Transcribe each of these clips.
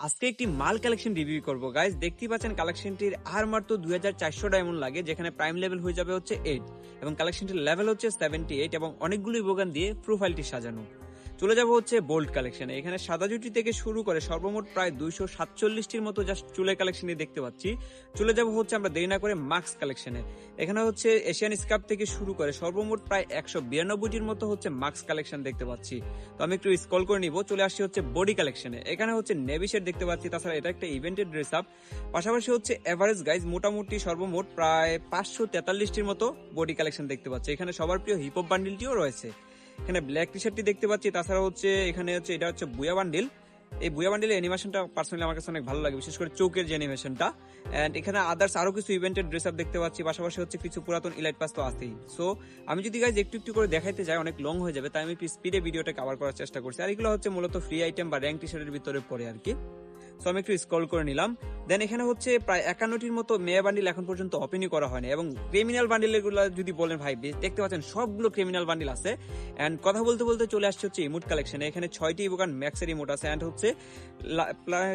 আজকে একটি মাল কালেকশন রিভিউ করব গাইজ দেখতে পাচ্ছেন কালেকশনটির আর মাত্র দুই হাজার চারশো ডায়মন্ড লাগে, যেখানে প্রাইম লেভেল হয়ে যাবে হচ্ছে এইট এবং কালেকশনটির লেভেল হচ্ছে সেভেন্টি এইট এবং অনেকগুলি বোগান দিয়ে প্রোফাইলটি সাজানো। চলে যাব হচ্ছে বোল্ড কালেকশনে এখানে সাদা জুটি থেকে শুরু করে সর্বমোট প্রায় দুইশো সাতচল্লিশটির মতো জাস্ট চুলের কালেকশনে দেখতে পাচ্ছি। চলে যাব হচ্ছে আমরা দেরি না করে মাস্ক কালেকশনে এখানে হচ্ছে এশিয়ান স্কাপ থেকে শুরু করে সর্বমোট প্রায় একশো বিরানব্বইটির মতো হচ্ছে মাস্ক কালেকশন দেখতে পাচ্ছি। তো আমি একটু স্কল করে নিব, চলে আসছি হচ্ছে বডি কালেকশনে এখানে হচ্ছে নেভিশের দেখতে পাচ্ছি, তাছাড়া এটা একটা ইভেন্টের ড্রেস আপ পাশাপাশি হচ্ছে এভারেজ গাইজ মোটামুটি সর্বমোট প্রায় পাঁচশো তেতাল্লিশটির মতো বডি কালেকশন দেখতে পাচ্ছি। এখানে সবার প্রিয় হিপ হপ বান্ডিলটিও রয়েছে। এখানে ব্ল্যাক টি শার্টটি দেখতে পাচ্ছি, তাছাড়া হচ্ছে এখানে হচ্ছে এটা হচ্ছে বুয়া বান্ডিল এই বুয়া বান্ডিলের অ্যানিমেশনটা পার্সোনালি আমার কাছে অনেক ভালো লাগে, বিশেষ করে চৌকের যে অ্যানিমেশনটা এন্ড এখানে আদার্স আরও কিছু ইভেন্টের ড্রেস আপ দেখতে পাচ্ছি, পাশাপাশি হচ্ছে কিছু পুরাতন ইলাইট পাস তো আছেই। সো আমি যদি গাইজ একটু একটু করে দেখাইতে যাই, অনেক লং হয়ে যাবে, তাই আমি স্পিডে ভিডিওটা কভার করার চেষ্টা করছি। আর এগুলো হচ্ছে মূলত ফ্রি আইটেম বা র্যাঙ্ক টি শার্টের ভিতরে পড়ে আর কি। সো আমি একটু স্ক্রল করে নিলাম। দেন এখানে হচ্ছে প্রায় একান্নটির মতো মেয়ে বান্ডিল এখন পর্যন্ত ওপেনই করা হয়নি। এবং ক্রিমিনাল বান্ডিল এগুলো যদি বলেন, ভাই দেখতে পাচ্ছেন, সবগুলো ক্রিমিনাল বান্ডিল আছে। অ্যান্ড কথা বলতে বলতে চলে আসছে হচ্ছে ইমোট কালেকশনে এখানে ছয়টি ইবোকান ম্যাক্সের ইমোট আছে। অ্যান্ড হচ্ছে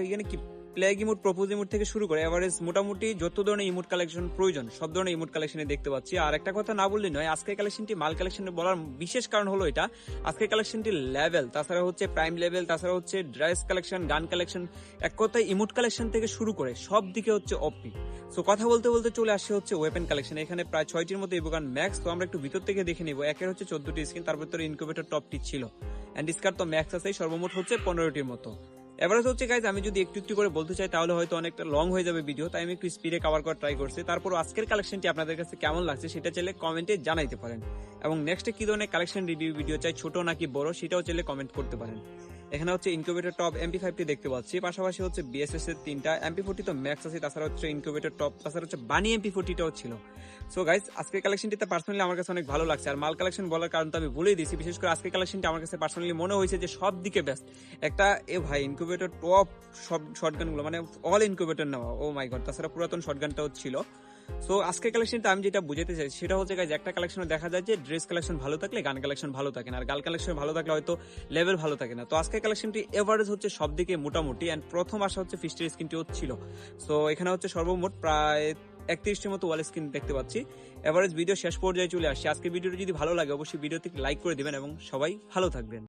এখানে কি প্লেগ ইমোট প্রপোজ ইমোট থেকে শুরু করে এভারেজ মোটামুটি যত ধরনের ইমোট কালেকশন প্রয়োজন, সব ধরনের ইমোট কালেকশনে দেখতে পাচ্ছি। আর একটা কথা না বললে নয়, আজকের কালেকশনটি মাল কালেকশনে বলার বিশেষ কারণ হলো এটা, আজকের কালেকশনটি লেভেল তাছাড়া হচ্ছে প্রাইম লেভেল তাছাড়া হচ্ছে ড্রেস কালেকশন গান কালেকশন এক কথায় ইমোট কালেকশন থেকে শুরু করে সব দিকে হচ্ছে অপি সো কথা বলতে বলতে চলে আসছে হচ্ছে ওয়েপেন কালেকশন এখানে প্রায় ছয়টির মতো ইবোগান ম্যাক্স তো আমরা একটু ভিতর থেকে দেখে নিব। একের হচ্ছে চোদ্দটি স্ক্রিন তার ভিতরে ইনকিউবেটর টপটি ছিল। অ্যান্ড স্কার তো ম্যাক্স আছে সর্বমোট হচ্ছে পনেরোটির মতো। এভারেজ হচ্ছে গাইজ আমি যদি একটু একটু করে বলতে চাই, তাহলে হয়তো অনেকটা লং হয়ে যাবে ভিডিও তাই আমি একটু স্পিডে কভার করার ট্রাই করছি। তারপর আজকের কালেকশনটি আপনাদের কাছে কেমন লাগছে, সেটা চাইলে কমেন্টে জানাইতে পারেন। এবং নেক্সটে কি ধরনের কালেকশন রিভিউ ভিডিও চাই, ছোট নাকি বড়, সেটাও চাইলে কমেন্ট করতে পারেন। এখানে হচ্ছে ইনকিউবেটর টপ এমপি ফাইভটি দেখতে পাচ্ছি। পাশাপাশি হচ্ছে বিএসএস এর তিনটা এমপি ফোর্টি তো ম্যাক্স আছে, তাছাড়া হচ্ছে ইনকিউবেটর টপ তাছাড়া হচ্ছে বানি এমপি ফোর্টিটাও ছিল। সো গাইজ আজকের কালেকশনটিতে পার্সোনালি আমার কাছে অনেক ভালো লাগছে। আর মাল কালেকশন বলার কারণ তো আমি বলেই দিয়েছি, বিশেষ করে আজকের কালেকশনটি আমার কাছে পার্সোনালি মনে হয়েছে যে সব দিকে বেস্ট একটা, এ ভাই ইনকিউবেটর টপ সব শর্টগানগুলো মানে অল ইনকিউবেটর নেওয়া ও মাই গড তাছাড়া পুরাতন শর্টগানটাও ছিল। সো আজকের কালেকশনটা আমি যেটা বুঝাতে চাই সেটা হচ্ছে guys, একটা কালেকশনে দেখা যায় যে ড্রেস কালেকশন ভালো থাকলে গান কালেকশন ভালো থাকে না আর গান কালেকশন ভালো থাকলে হয়তো লেভেল ভালো থাকে না। তো আজকের কালেকশনটি এভারেজ হচ্ছে সব দিকে মোটামুটি অ্যান্ড প্রথম আসা হচ্ছে ফিস্টের স্কিনটিও ছিল। সো এখানে হচ্ছে সর্বমোট প্রায় একত্রিশটির মতো ওয়াল স্ক্রিন দেখতে পাচ্ছি। এভারেজ ভিডিও শেষ পর্যায়ে চলে আসছে। আজকে ভিডিওটি যদি ভালো লাগে অবশ্যই ভিডিওতে লাইক করে দিবেন এবং সবাই ভালো থাকবেন।